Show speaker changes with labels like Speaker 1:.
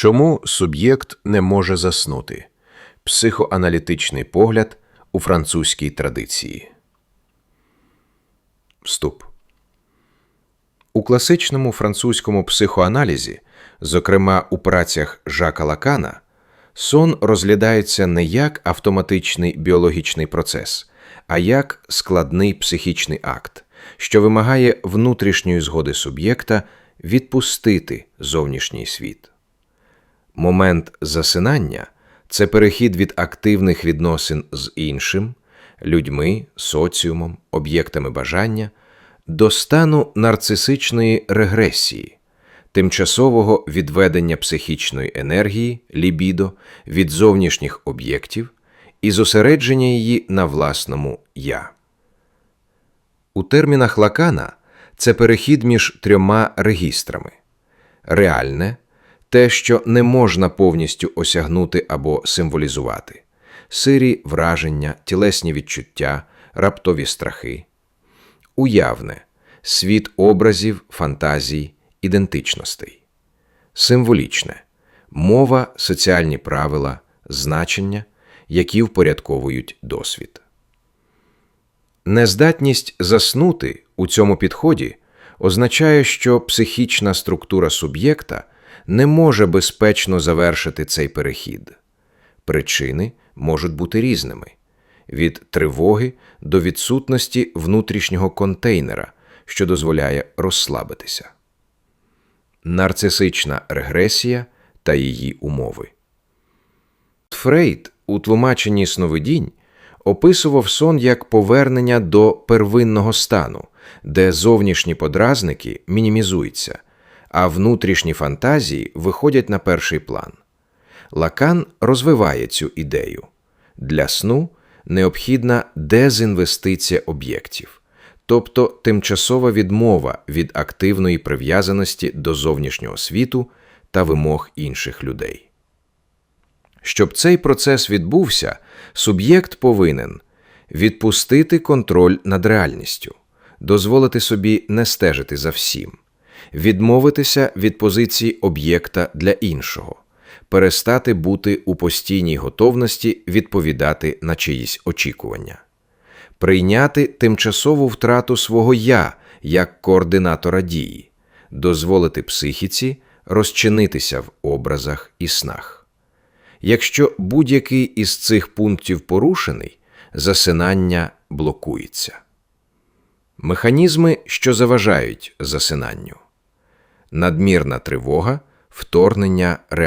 Speaker 1: Чому суб'єкт не може заснути? Психоаналітичний погляд у французькій традиції. Вступ. У класичному французькому психоаналізі, зокрема у працях Жака Лакана, сон розглядається не як автоматичний біологічний процес, а як складний психічний акт, що вимагає внутрішньої згоди суб'єкта відпустити зовнішній світ. Момент засинання це перехід від активних відносин з іншим, людьми, соціумом, об'єктами бажання до стану нарцисичної регресії, тимчасового відведення психічної енергії, лібідо від зовнішніх об'єктів і зосередження її на власному я. У термінах Лакана це перехід між трьома регістрами: реальне те, що не можна повністю осягнути або символізувати, сирі враження, тілесні відчуття, раптові страхи, уявне світ образів, фантазій, ідентичностей, символічне мова, соціальні правила, значення, які впорядковують досвід. Нездатність заснути у цьому підході означає, що психічна структура суб'єкта не може безпечно завершити цей перехід. Причини можуть бути різними від тривоги до відсутності внутрішнього контейнера, що дозволяє розслабитися. Нарцисична регресія та її умови. Фрейд у тлумаченні сновидінь описував сон як повернення до первинного стану, де зовнішні подразники мінімізуються, а внутрішні фантазії виходять на перший план. Лакан розвиває цю ідею. Для сну необхідна дезінвестиція об'єктів, тобто тимчасова відмова від активної прив'язаності до зовнішнього світу та вимог інших людей. Щоб цей процес відбувся, суб'єкт повинен відпустити контроль над реальністю, дозволити собі не стежити за всім, відмовитися від позиції об'єкта для іншого, перестати бути у постійній готовності відповідати на чиїсь очікування, прийняти тимчасову втрату свого я як координатора дії, дозволити психіці розчинитися в образах і снах. Якщо будь-який із цих пунктів порушений, засинання блокується. Механізми, що заважають засинанню, надмірна тривога, вторгнення